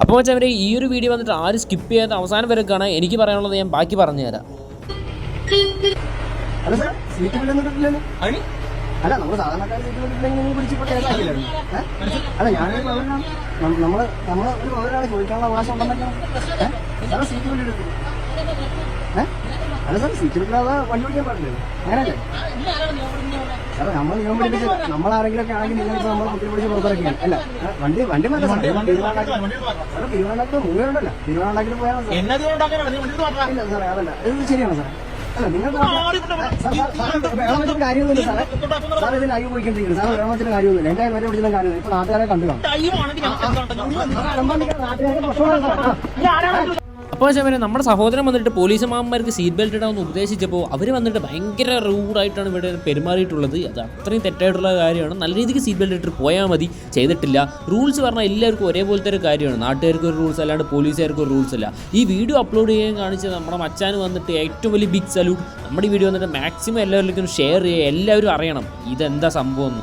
അപ്പോൾ വെച്ചാൽ അവരെ ഈ ഒരു വീഡിയോ വന്നിട്ട് ആരും സ്കിപ്പ് ചെയ്യാത്ത അവസാനം വരെ കാണാൻ എനിക്ക് പറയാനുള്ളത് ഞാൻ ബാക്കി പറഞ്ഞു തരാം അല്ല നമ്മൾ? അല്ല ഞാൻ നമ്മൾ നം- നമ്മൾ നമ്മൾ ഒരു പൗരനാണ് ചോദിക്കാനുള്ള അവകാശം ഉണ്ടെന്നൊക്കെ ഏഹ് സീറ്റ് ഏഹ് അല്ല സാർ സീറ്റ് വണ്ടി ഓടിക്കാൻ പാടില്ലല്ലോ അങ്ങനെയല്ലേ? സാറേ നമ്മൾ നിയമം പിടിപ്പിച്ച് നമ്മളാരെങ്കിലും ഒക്കെ ആണെങ്കിൽ നിങ്ങൾ നമ്മൾ കുട്ടി പിടിച്ച് പുറത്തിറക്കിയാണ് അല്ല വണ്ടി വണ്ടി മതി സാറേ തിരുവനന്തപുരം തിരുവനന്തപുരത്ത് മൂന്നുണ്ടല്ലോ തിരുവനന്തപുരത്ത് പോയാൽ. ഇല്ല സാറേ അതല്ല. ഇത് ശരിയാണ് സാറേ. അല്ല നിങ്ങൾക്ക് കാര്യമൊന്നുമില്ല സാറേ. സാറേ ഇതിൽ അയ്യോ പോയിക്കൊണ്ടിരിക്കുന്നത് സാറേ വേണമെന്നൊരു കാര്യമൊന്നുമില്ല. എന്റെ വരെ പിടിക്കുന്ന കാര്യമില്ല ഇപ്പൊ നാട്ടുകാരെ കണ്ടു കാണും. നാട്ടുകാരെ പ്രശ്നമാണ് ആ. അപ്പോൾ അവരെ നമ്മുടെ സഹോദരൻ വന്നിട്ട് പോലീസ് മാമന്മാർക്ക് സീറ്റ് ബെൽറ്റ് ഇടാമെന്ന് ഉപദേശിച്ചപ്പോൾ അവർ വന്നിട്ട് ഭയങ്കര റൂഡായിട്ടാണ് ഇവിടെ പെരുമാറിയിട്ടുള്ളത്. അത് അത്രയും തെറ്റായിട്ടുള്ള കാര്യമാണ്. നല്ല രീതിക്ക് സീറ്റ് ബെൽറ്റ് ഇട്ട് പോയാൽ മതി. ചെയ്തിട്ടില്ല. റൂൾസ് പറഞ്ഞാൽ എല്ലാവർക്കും ഒരേപോലത്തെ ഒരു കാര്യമാണ്. നാട്ടുകാർക്ക് ഒരു റൂൾസ് അല്ലാണ്ട് പോലീസുകാർക്ക് ഒരു റൂൾസ് അല്ല. ഈ വീഡിയോ അപ്ലോഡ് ചെയ്യാൻ കാണിച്ച നമ്മുടെ മച്ചാൻ വന്നിട്ട് ഏറ്റവും വലിയ ബിഗ് സല്യൂട്ട് നമ്മുടെ ഈ വീഡിയോ വന്നിട്ട് മാക്സിമം എല്ലാവരിലേക്കും ഷെയർ ചെയ്യുക. എല്ലാവരും അറിയണം. ഇതെന്താ സംഭവം എന്ന്.